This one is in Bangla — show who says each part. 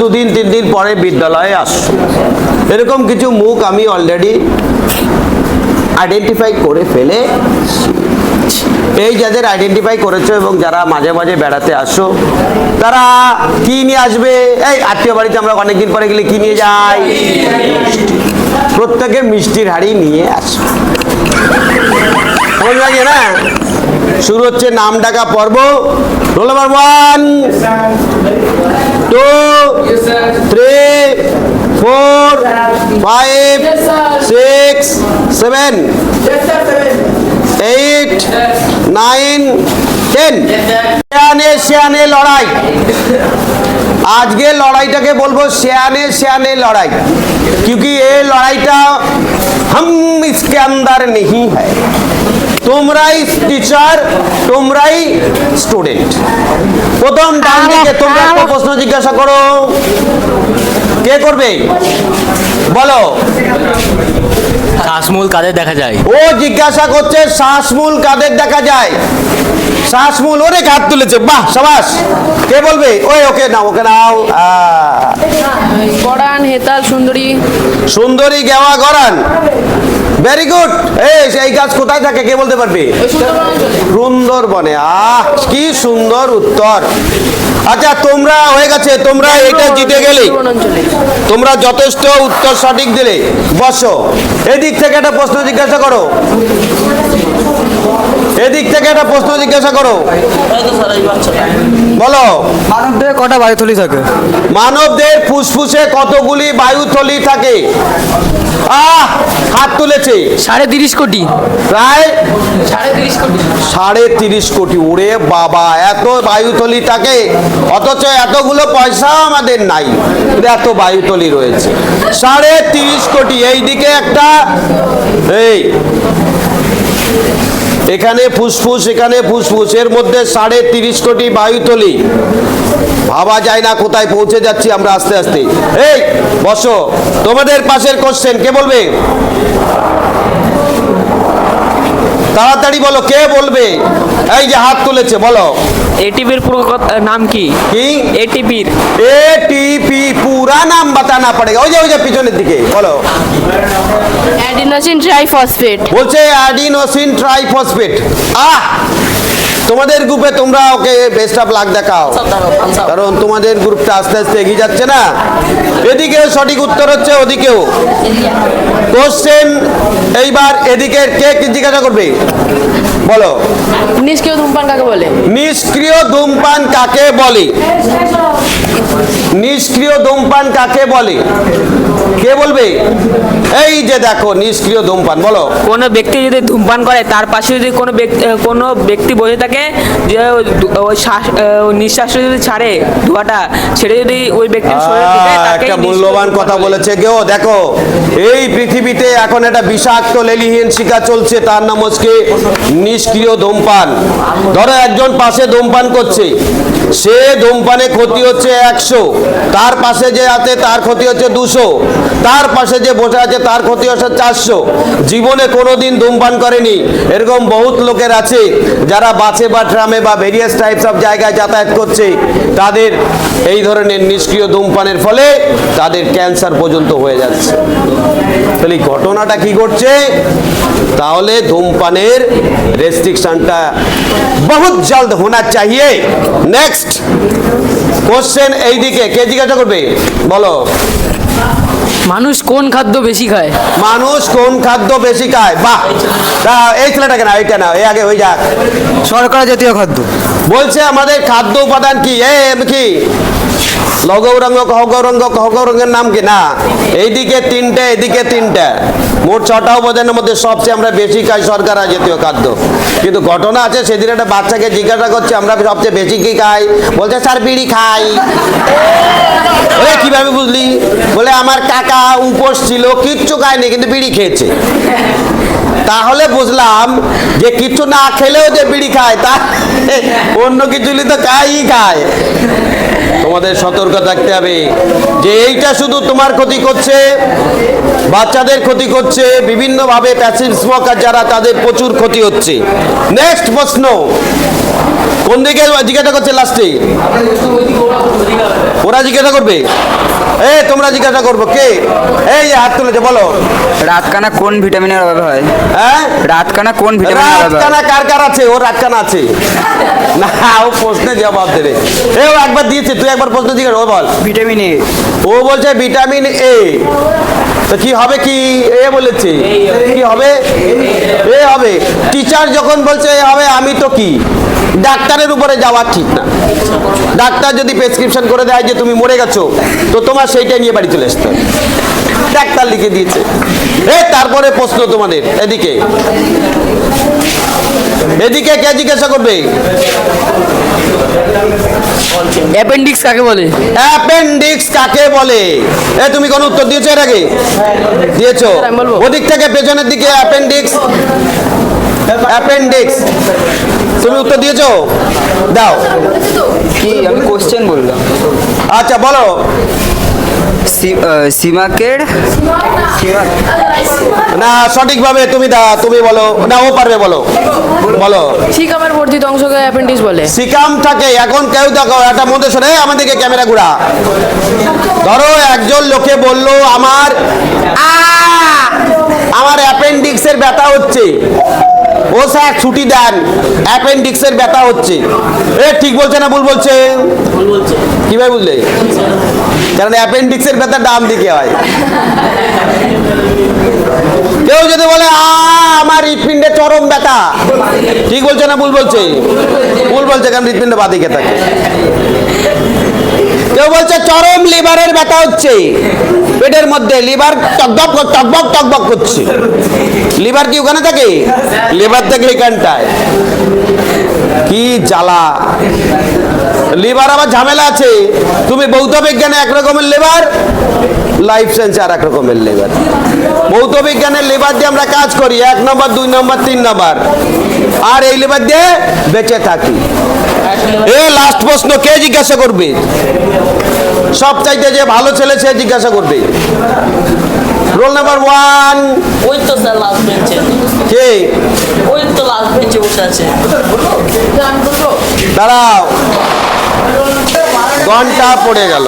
Speaker 1: দুদিন তিন দিন পরে বিদ্যালয়ে আসছো এরকম কিছু মুখ আমি অলরেডি আইডেন্টিফাই করে ফেলে এই যাদের আইডেন্টিফাই করেছ এবং যারা মাঝে মাঝে বেড়াতে আসো, তারা কি নিয়ে আসবে? এই আত্মীয় বাড়িতে আমরা অনেকদিন পরে গেলে কি নিয়ে যাই। প্রত্যেকে মিষ্টির হাড়ি নিয়ে আসো। লাগে না? শুরু হচ্ছে নাম ডাকা পর্ব। Roll number one five six seven eight nine ten শেয়ানে শেয়ানে লড়াই আজকে লড়াইটাকে বলবো শেয়ানে শেয়ানে লড়াই क्योंकि ये লড়াইটা हम इसके अंदर नहीं है তোমরাই টিচার তোমরাই স্টুডেন্ট প্রথম ডান দিকে তোমরা একটা প্রশ্ন জিজ্ঞাসা করো কে করবে বলো।
Speaker 2: শ্বাসমূল কাদের দেখা যায়?
Speaker 1: ও জিজ্ঞাসা করছে শ্বাসমূল কাদের দেখা যায়? শ্বাসমূল ওরে হাত তুলেছে। বাহ সাবাস। কে বলবে? ওই ওকে নাও ওকে নাও।
Speaker 3: পরাণ হেতাল সুন্দরী।
Speaker 1: সুন্দরী গেওয়া গরান ভেরি গুড এই এই গাছ কোথায় থাকে? কে বলতে পারবে?
Speaker 3: সুন্দরবনে
Speaker 1: আহ কি সুন্দর উত্তর। আচ্ছা তোমরা হয়ে গেছে তোমরা এটা জিতে গেলে। তোমরা যথেষ্ট উত্তর সঠিক দিলে। বসো। এদিক থেকে একটা প্রশ্ন জিজ্ঞাসা করো। এদিক থেকে একটা প্রশ্ন জিজ্ঞাসা করো। বলো।
Speaker 4: মানব মানবদেহে কটা বায়ুথলি থাকে?
Speaker 1: মানবদের ফুসফুসে কতগুলি বায়ুথলি থাকে? আহ! হাত তুলেছে।
Speaker 2: সাড়ে তিরিশ কোটি।
Speaker 1: প্রায়
Speaker 3: সাড়ে তিরিশ কোটি।
Speaker 1: সাড়ে তিরিশ কোটি। ওরে বাবা এত বায়ুথলি থাকে। অথচ এতগুলো পয়সা আমাদের নাই। এত বায়ুথলি রয়েছে। সাড়ে তিরিশ কোটি। এই দিকে একটা এই এখানে ফুসফুস এখানে ফুসফুস। এর মধ্যে সাড়ে তিরিশ কোটি বায়ুতলি। ভাবা যায় না কোথায় পৌঁছে যাচ্ছি আমরা আস্তে আস্তে। এই, বসো। তোমাদের পাশের কোশ্চেন কে বলবে? তাড়াতাড়ি বলো কে বলবে? এই যে হাত তুলেছে বলো।
Speaker 2: এটিপির পুরো কথা- নাম কি?
Speaker 1: কি?
Speaker 2: এটিপির।
Speaker 1: এটিপি পুরা নাম বাতানা পড়েগা ওই যে ওই যে পিছনের দিকে বলো।
Speaker 3: Adenosine triphosphate.
Speaker 1: বলছে অ্যাডিনোসিন ট্রাইফসফেট। আহ! তোমাদের গ্রুপে তোমরা ওকে বেস্ট অফ লাক দেখাও। কারণ তোমাদের গ্রুপটা আস্তে আস্তে এগিয়ে যাচ্ছে না। এদিকেও সঠিক উত্তর হচ্ছে ওদিকেও। কোশ্চেন এইবার এদিকে কে কি জিজ্ঞাসা করবে? বলো।
Speaker 3: নিষ্ক্রিয় ধূমপান কাকে বলে?
Speaker 1: নিষ্ক্রিয় ধূমপান কাকে বলে? নিষ্ক্রিয় ধূমপান কাকে বলে? কে বলবে? এই যে দেখো নিষ্ক্রিয় ধূমপান বলো।
Speaker 2: কোনো ব্যক্তি যদি ধূমপান করে তার পাশে যদি কোনো ব্যক্তি কোনো ব্যক্তি বসে থাকে যে ওই শ্বাস নিঃশ্বাস যদি ছাড়ে ধোঁয়াটা সেটা যদি ওই ব্যক্তির শরীরে ঢুকে
Speaker 1: আহ, একটা মূল্যবান কথা বলেছে কেউ। দেখো এই পৃথিবীতে এখন একটা বিষাক্ত লেলিহীন শিকা চলছে তার নাম হচ্ছে নিষ্ক্রিয় ধূমপান। ধরো একজন পাশে ধূমপান করছে সে ধূমপানে ক্ষতি হচ্ছে একশো। তার পাশে যে আছে তার ক্ষতি হচ্ছে দুশো। তার পাশে যে বসে আছে তার ক্ষতি হচ্ছে চারশো। জীবনে কোনোদিন ধূমপান করেনি। এরকম বহুত লোকের আছে যারা বাসে বা ট্রামে বা ভেরিয়াস টাইপস অফ জায়গায় যাতায়াত করছে। তাদের এই ধরনের নিষ্ক্রিয় ধূমপানের ফলে তাদের ক্যান্সার পর্যন্ত হয়ে যাচ্ছে। তাহলে ঘটনাটা কি করছে তাহলে ধূমপানের রেস্ট্রিকশনটা বহুত জলদ হোনা চাহিয়ে। নেক্সট কোশ্চেন এইদিকে কে জিজ্ঞাসা করবে? বলো।
Speaker 2: মানুষ কোন খাদ্য বেশি খায়?
Speaker 1: মানুষ কোন খাদ্য বেশি খায়? বাহ! তা এই ছেলেটাকে না এইটা না এই আগে হয়ে যাক।
Speaker 4: শর্করা জাতীয় খাদ্য।
Speaker 1: বলছে আমাদের খাদ্য উপাদান কি? এ এম কি? লগৌরঙ্গ কহগৌরঙ্গের নাম না। এইদিকে এদিকে মধ্যে সবচেয়ে আমরা বেশি খাই সরকারা জাতীয় খাদ্য। কিন্তু ঘটনা আছে, সেদিন একটা বাচ্চাকে জিজ্ঞাসা আমরা সবচেয়ে বেশি কি খাই? বলছে বিড়ি খাই। কীভাবে বুঝলি? বলে, আমার কাকা উপোস ছিল, কিচ্ছু খায়নি, কিন্তু বিড়ি খেয়েছে। তাহলে বুঝলাম যে কিছু না খেলেও যে বিড়ি খায়, তা অন্য কিছু তো খাই, খায়। তোমাদের সতর্ক থাকতে হবে। যে এইটা শুধু তোমার ক্ষতি করছে, বাচ্চাদের ক্ষতি করছে, বিভিন্নভাবে প্যাসিভ স্মোকার যারা, তাদের প্রচুর ক্ষতি হচ্ছে। নেক্সট প্রশ্ন। কোন দিকে জিজ্ঞাসা করছে লাস্টে। ওরা জিজ্ঞাসা করবে। এ তোমরা জিজ্ঞাসা করব কে? এই যে হাত তুলেছে বলো।
Speaker 5: রাতকানা কোন ভিটামিনের অভাবে হয়?
Speaker 1: হ্যাঁ?
Speaker 5: রাতকানা কোন ভিটামিনের অভাবে
Speaker 1: রাতকানা কার কার আছে? ও রাতকানা আছে। না ও প্রশ্নে জবাব দেবে। এ ও একবার দিয়েছে তুই একবার প্রশ্ন জিজ্ঞাসা ও বল।
Speaker 5: Vitamin A.
Speaker 1: ও বলছে ভিটামিন এ। তো কি হবে কি? এ বলেছে। কি হবে? এ হবে। টিচার যখন বলছে হবে, আমি তো কি? ডাক্তারের উপরে যাওয়া ঠিক না। ডাক্তার যদি প্রেসক্রিপশন করে দেয় যে তুমি মরে গেছো, তো তোমার সেইটা নিয়ে বাড়ি চলে আসতে ডাক্তার লিখে দিয়েছে। এ, তারপরে প্রশ্ন তোমাদের। এদিকে। এদিকে কে জিজ্ঞাসা করবে?
Speaker 3: অ্যাপেন্ডিক্স কাকে বলে?
Speaker 1: অ্যাপেন্ডিক্স কাকে বলে? এ তুমি কোন উত্তর দিয়েছ এর আগে? দিয়েছ। ওদিক থেকে পেছনের দিকে অ্যাপেন্ডিক্স। অ্যাপেন্ডিক্স। তুমি উত্তর দিয়েছ? দাও।
Speaker 5: কি আমি কোশ্চেন বললাম।
Speaker 1: আচ্ছা বলো।
Speaker 5: সীমাকের
Speaker 1: না সঠিকভাবে তুমি দা তুমি বলো। না ও পারবে বলো। বলো।
Speaker 3: সিকামের বর্ধিত অংশকে অ্যাপেন্ডিক্স বলে।
Speaker 1: সিকাম থাকে এখন কেউ দেখো একটা মধ্যে শোনে আমাদেরকে ক্যামেরা ঘুরা। ধরো একজন লোকে বলল আমার আ, আমার অ্যাপেন্ডিক্সের ব্যথা হচ্ছে। ও স্যার ছুটি দেন। অ্যাপেন্ডিক্সের ব্যথা হচ্ছে। এ ঠিক বলছে না ভুল বলছে। কীভাবে বুঝলে? কারণ অ্যাপেন্ডিক্সের ব্যথা ডান দিকে হয়। কেউ যদি বলে আমার হৃৎপিণ্ডে চরম ব্যথা। ঠিক বলছে না ভুল বলছে? ভুল বলছে, কারণ হৃৎপিণ্ড বাদিকে থাকে। কেউ বলছে, চরম লিভারের ব্যথা হচ্ছে। পেটের মধ্যে লিভার টকবক টকবক টকবক করছে। লিভার কি ওখানে থাকে? লিভার থেকে এখানটায় কি জ্বালা। লিভার আবার ঝামেলা আছে। তুমি ভৌত বিজ্ঞানে এক রকমের লিভার লাইফ সায়েন্সে আর এক রকমের লিভার ভৌত বিজ্ঞানের লিভার দিয়ে আমরা কাজ করি এক নম্বর দুই নম্বর তিন নম্বর আর এই লিভার দিয়ে বেঁচে থাকি। এ লাস্ট প্রশ্ন কে জিজ্ঞাসা করবে? সব চাইতে যে ভালো ছেলে সে জিজ্ঞাসা করবে। রোল নাম্বার ওয়ান
Speaker 6: ওই তো স্যার লাস্ট বেঞ্চে
Speaker 1: কে?
Speaker 6: ওই তো লাস্ট বেঞ্চে বসে আছে।
Speaker 1: দাঁড়াও। ঘণ্টা পড়ে গেল।